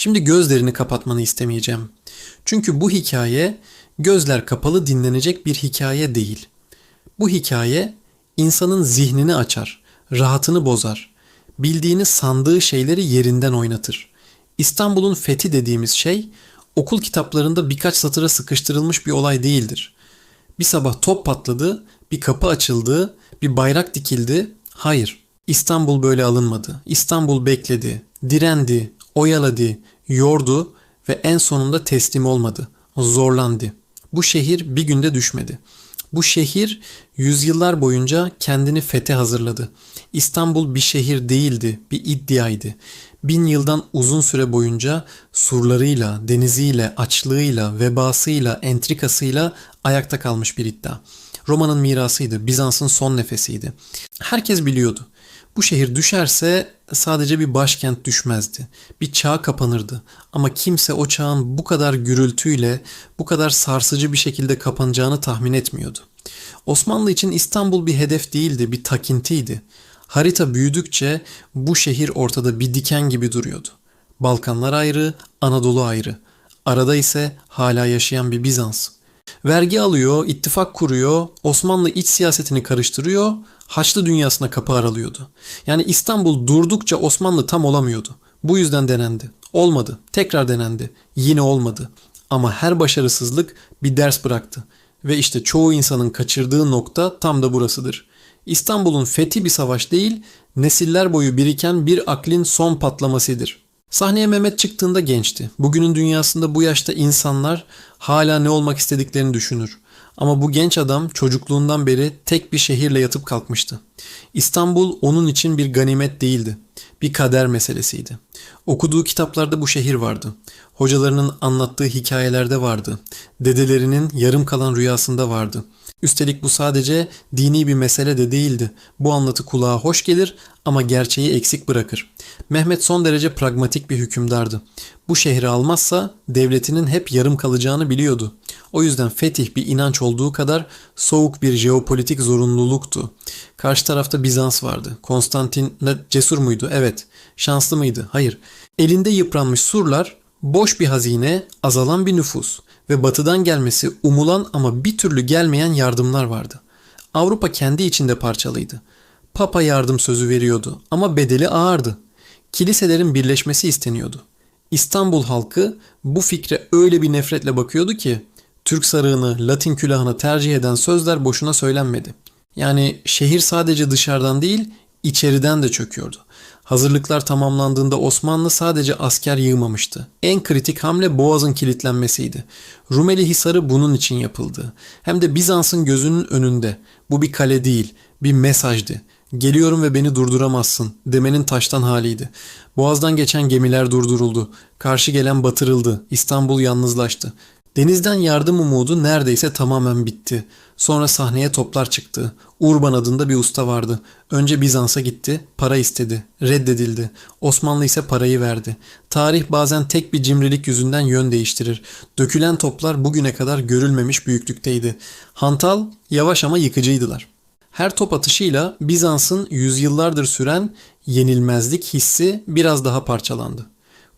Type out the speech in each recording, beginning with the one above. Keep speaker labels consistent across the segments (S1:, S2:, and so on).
S1: Şimdi gözlerini kapatmanı istemeyeceğim. Çünkü bu hikaye gözler kapalı dinlenecek bir hikaye değil. Bu hikaye insanın zihnini açar, rahatını bozar, bildiğini sandığı şeyleri yerinden oynatır. İstanbul'un fethi dediğimiz şey okul kitaplarında birkaç satıra sıkıştırılmış bir olay değildir. Bir sabah top patladı, bir kapı açıldı, bir bayrak dikildi. Hayır, İstanbul böyle alınmadı. İstanbul bekledi, direndi, oyaladı, yordu ve en sonunda teslim olmadı. Zorlandı. Bu şehir bir günde düşmedi. Bu şehir yüzyıllar boyunca kendini fete hazırladı. İstanbul bir şehir değildi, bir iddiaydı. Bin yıldan uzun süre boyunca surlarıyla, deniziyle, açlığıyla, vebasıyla, entrikasıyla ayakta kalmış bir iddia. Roma'nın mirasıydı, Bizans'ın son nefesiydi. Herkes biliyordu. Bu şehir düşerse sadece bir başkent düşmezdi. Bir çağ kapanırdı. Ama kimse o çağın bu kadar gürültüyle, bu kadar sarsıcı bir şekilde kapanacağını tahmin etmiyordu. Osmanlı için İstanbul bir hedef değildi, bir takintiydi. Harita büyüdükçe bu şehir ortada bir diken gibi duruyordu. Balkanlar ayrı, Anadolu ayrı. Arada ise hala yaşayan bir Bizans. Vergi alıyor, ittifak kuruyor, Osmanlı iç siyasetini karıştırıyor, Haçlı dünyasına kapı aralıyordu. Yani İstanbul durdukça Osmanlı tam olamıyordu. Bu yüzden denendi. Olmadı. Tekrar denendi. Yine olmadı. Ama her başarısızlık bir ders bıraktı. Ve işte çoğu insanın kaçırdığı nokta tam da burasıdır. İstanbul'un fethi bir savaş değil, nesiller boyu biriken bir aklin son patlamasıdır. Sahneye Mehmet çıktığında gençti. Bugünün dünyasında bu yaşta insanlar hala ne olmak istediklerini düşünür. Ama bu genç adam çocukluğundan beri tek bir şehirle yatıp kalkmıştı. İstanbul onun için bir ganimet değildi. Bir kader meselesiydi. Okuduğu kitaplarda bu şehir vardı. Hocalarının anlattığı hikayelerde vardı. Dedelerinin yarım kalan rüyasında vardı. Üstelik bu sadece dini bir mesele de değildi. Bu anlatı kulağa hoş gelir ama gerçeği eksik bırakır. Mehmet son derece pragmatik bir hükümdardı. Bu şehri almazsa devletinin hep yarım kalacağını biliyordu. O yüzden fetih bir inanç olduğu kadar soğuk bir jeopolitik zorunluluktu. Karşı tarafta Bizans vardı. Konstantin cesur muydu? Evet. Şanslı mıydı? Hayır. Elinde yıpranmış surlar, boş bir hazine, azalan bir nüfus ve batıdan gelmesi umulan ama bir türlü gelmeyen yardımlar vardı. Avrupa kendi içinde parçalıydı. Papa yardım sözü veriyordu ama bedeli ağırdı. Kiliselerin birleşmesi isteniyordu. İstanbul halkı bu fikre öyle bir nefretle bakıyordu ki Türk sarığını, Latin külahını tercih eden sözler boşuna söylenmedi. Yani şehir sadece dışarıdan değil, içeriden de çöküyordu. Hazırlıklar tamamlandığında Osmanlı sadece asker yığmamıştı. En kritik hamle Boğaz'ın kilitlenmesiydi. Rumeli Hisarı bunun için yapıldı. Hem de Bizans'ın gözünün önünde. Bu bir kale değil, bir mesajdı. Geliyorum ve beni durduramazsın demenin taştan haliydi. Boğaz'dan geçen gemiler durduruldu. Karşı gelen batırıldı. İstanbul yalnızlaştı. Denizden yardım umudu neredeyse tamamen bitti. Sonra sahneye toplar çıktı. Urban adında bir usta vardı. Önce Bizans'a gitti, para istedi. Reddedildi. Osmanlı ise parayı verdi. Tarih bazen tek bir cimrilik yüzünden yön değiştirir. Dökülen toplar bugüne kadar görülmemiş büyüklükteydi. Hantal, yavaş ama yıkıcıydılar. Her top atışıyla Bizans'ın yüzyıllardır süren yenilmezlik hissi biraz daha parçalandı.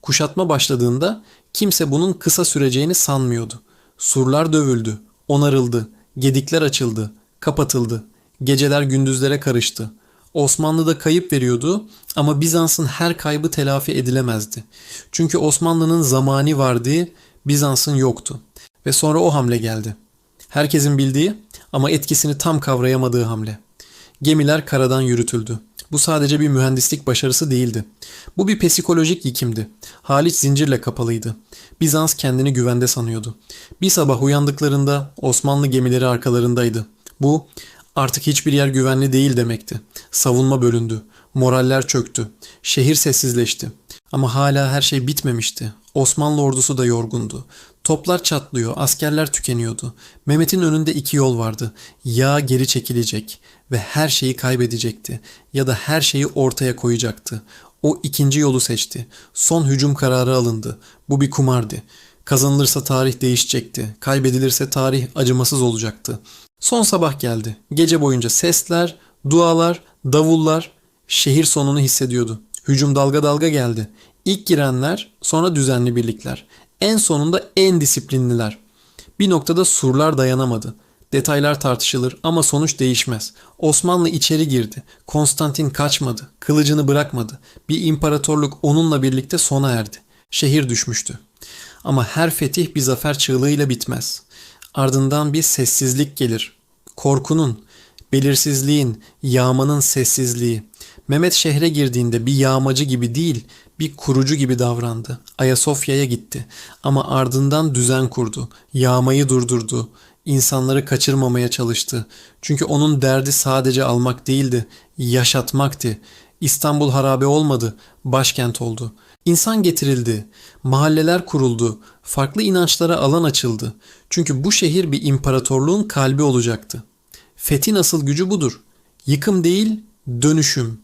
S1: Kuşatma başladığında kimse bunun kısa süreceğini sanmıyordu. Surlar dövüldü, onarıldı, gedikler açıldı, kapatıldı. Geceler gündüzlere karıştı. Osmanlı da kayıp veriyordu ama Bizans'ın her kaybı telafi edilemezdi. Çünkü Osmanlı'nın zamani vardığı Bizans'ın yoktu. Ve sonra o hamle geldi. Herkesin bildiği ama etkisini tam kavrayamadığı hamle. Gemiler karadan yürütüldü. Bu sadece bir mühendislik başarısı değildi. Bu bir psikolojik yıkimdi. Haliç zincirle kapalıydı. Bizans kendini güvende sanıyordu. Bir sabah uyandıklarında Osmanlı gemileri arkalarındaydı. Bu artık hiçbir yer güvenli değil demekti. Savunma bölündü. Moraller çöktü. Şehir sessizleşti. Ama hala her şey bitmemişti. Osmanlı ordusu da yorgundu. Toplar çatlıyor, askerler tükeniyordu. Mehmet'in önünde iki yol vardı. Ya geri çekilecek ve her şeyi kaybedecekti ya da her şeyi ortaya koyacaktı. O ikinci yolu seçti. Son hücum kararı alındı. Bu bir kumardı. Kazanılırsa tarih değişecekti. Kaybedilirse tarih acımasız olacaktı. Son sabah geldi. Gece boyunca sesler, dualar, davullar şehir sonunu hissediyordu. Hücum dalga dalga geldi. İlk girenler, sonra düzenli birlikler. En sonunda en disiplinliler. Bir noktada surlar dayanamadı. Detaylar tartışılır ama sonuç değişmez. Osmanlı içeri girdi. Konstantin kaçmadı. Kılıcını bırakmadı. Bir imparatorluk onunla birlikte sona erdi. Şehir düşmüştü. Ama her fetih bir zafer çığlığıyla bitmez. Ardından bir sessizlik gelir. Korkunun, belirsizliğin, yağmanın sessizliği. Mehmet şehre girdiğinde bir yağmacı gibi değil, bir kurucu gibi davrandı. Ayasofya'ya gitti ama ardından düzen kurdu. Yağmayı durdurdu. İnsanları kaçırmamaya çalıştı. Çünkü onun derdi sadece almak değildi, yaşatmaktı. İstanbul harabe olmadı, başkent oldu. İnsan getirildi, mahalleler kuruldu, farklı inançlara alan açıldı. Çünkü bu şehir bir imparatorluğun kalbi olacaktı. Fethin asıl gücü budur. Yıkım değil, dönüşüm.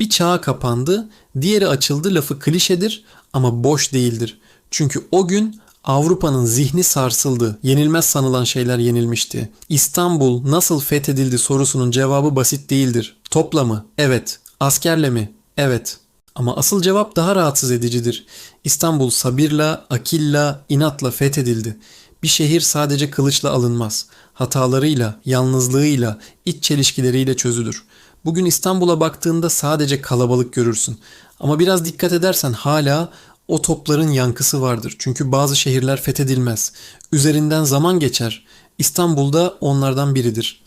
S1: Bir çağa kapandı, diğeri açıldı lafı klişedir ama boş değildir. Çünkü o gün Avrupa'nın zihni sarsıldı. Yenilmez sanılan şeyler yenilmişti. İstanbul nasıl fethedildi sorusunun cevabı basit değildir. Topla mı? Evet. Askerle mi? Evet. Ama asıl cevap daha rahatsız edicidir. İstanbul sabırla, akilla, inatla fethedildi. Bir şehir sadece kılıçla alınmaz. Hatalarıyla, yalnızlığıyla, iç çelişkileriyle çözülür. Bugün İstanbul'a baktığında sadece kalabalık görürsün. Ama biraz dikkat edersen hala o topların yankısı vardır. Çünkü bazı şehirler fethedilmez. Üzerinden zaman geçer. İstanbul'da onlardan biridir.